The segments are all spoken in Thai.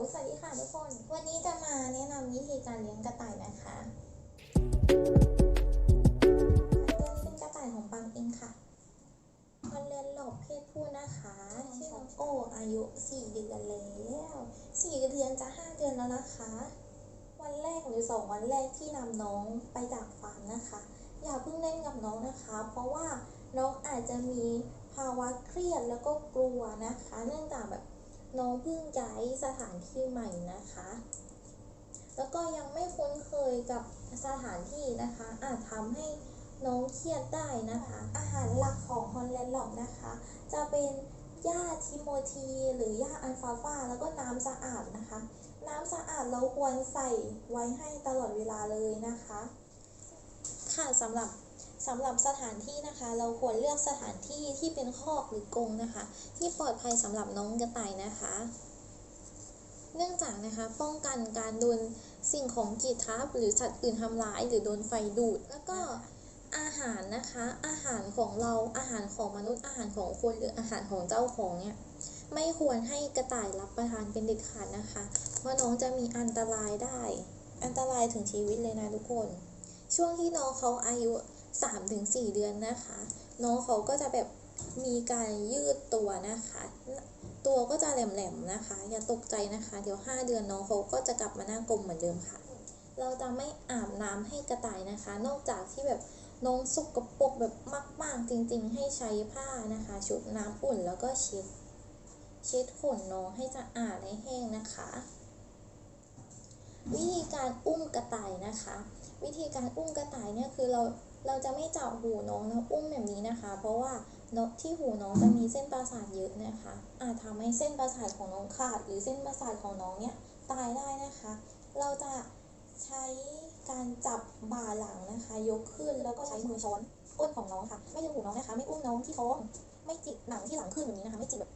สวัสดีค่ะทุกคน วันนี้จะมาแนะนำวิธีการเลี้ยงกระต่ายนะคะตัวนี้เป็นกระต่ายของปังเองค่ะคอนเรนหลบเพศผู้นะคะ ชื่อน้องโออายุ 4 เดือนแล้ว 4 เดือนจะ 5 เดือนแล้วนะคะ วันแรกหรือ 2 วันแรกที่นำน้องไปจากฟาร์มนะคะ อย่าเพิ่งเล่นกับน้องนะคะ เพราะว่าน้องอาจจะมีภาวะเครียดแล้วก็กลัวนะคะ เนื่องจากแบบ น้องเพิ่งย้ายสถานที่ใหม่นะคะ แล้วก็ยังไม่คุ้นเคยกับสถานที่นะคะ อาจทำให้น้องเครียดได้นะคะ อาหารหลักของฮอลแลนด์หลอกนะคะ จะเป็นหญ้าทิโมธีหรือหญ้าอัลฟาฟาแล้วก็น้ำสะอาดนะคะ น้ำสะอาดเราควรใส่ไว้ให้ตลอดเวลาเลยนะคะ ค่ะสำหรับ สำหรับสถานที่นะคะ เราควรเลือกสถานที่ที่เป็นคอกหรือกรงนะคะ ที่ปลอดภัยสำหรับน้องกระต่ายนะคะ เนื่องจากนะคะป้องกันการโดนสิ่งของกีดทับหรือสัตว์อื่นทำร้ายหรือโดนไฟดูด แล้วก็อาหารนะคะ อาหารของเราอาหารของมนุษย์อาหารของคนหรืออาหารของเจ้าของเนี่ยไม่ควรให้กระต่ายรับประทานเป็นเด็ดขาดนะคะ เพราะน้องจะมีอันตรายได้ อันตรายถึงชีวิตเลยนะทุกคน ช่วงที่น้องเขาอายุ 3-4 เดือนนะคะ น้องเขาก็จะแบบมีการยืดตัวนะคะ ตัวก็จะแหลมๆนะคะ อย่าตกใจนะคะ เดี๋ยว 5 เดือนน้องเขาก็จะกลับมาหน้ากลมเหมือนเดิมค่ะ เราจะไม่อาบน้ำให้กระต่ายนะคะ นอกจากที่แบบน้องสกปรกแบบมาก ๆ จริง ๆ ให้ใช้ผ้านะคะ ชุบน้ำอุ่นแล้วก็เช็ดเช็ดขนน้องให้สะอาดให้แห้งนะคะ วิธีการอุ้มกระต่ายนะคะ วิธีการอุ้มกระต่ายเนี่ยคือเรา เราจะไม่จับหูน้องแล้วอุ้มแบบนี้นะคะ เพราะว่าที่หูน้องจะมีเส้นประสาทเยอะนะคะ อาจทำให้เส้นประสาทของน้องขาด หรือเส้นประสาทของน้องเนี่ยตายได้นะคะ เราจะใช้การจับบ่าหลังนะคะ ยกขึ้นแล้วก็ใช้มือช้อนก้นของน้องค่ะ ไม่ดึงหูน้องนะคะ ไม่อุ้มน้องที่ท้องไม่จิกหนังที่หลังขึ้นแบบนี้นะคะ ไม่จิกแบบ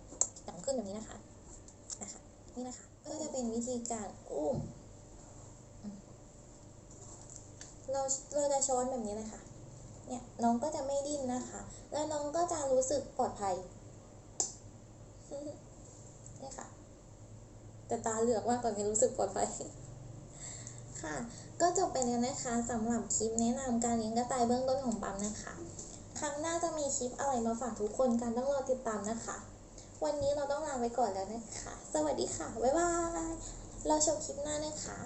หนังขึ้นแบบนี้นะคะนะคะนี่นะคะ ก็จะเป็นวิธีการอุ้มเราเราจะช้อนแบบนี้เลยค่ะ เนี่ยน้องก็จะไม่ดิ้นนะคะ แล้วน้องก็จะรู้สึกปลอดภัยเนี่ยค่ะ แต่ตาเหลือกมากตอนนี้รู้สึกปลอดภัย ค่ะ ก็จบไปแล้วนะคะสำหรับคลิปแนะนำการเลี้ยงกระต่ายเบื้องต้นของปั๊มนะคะ ครั้งหน้าจะมีคลิปอะไรมาฝากทุกคนกันต้องรอติดตามนะคะ วันนี้เราต้องลาไปก่อนแล้วนะคะ สวัสดีค่ะ บ๊ายบาย เราชมคลิปหน้านะคะ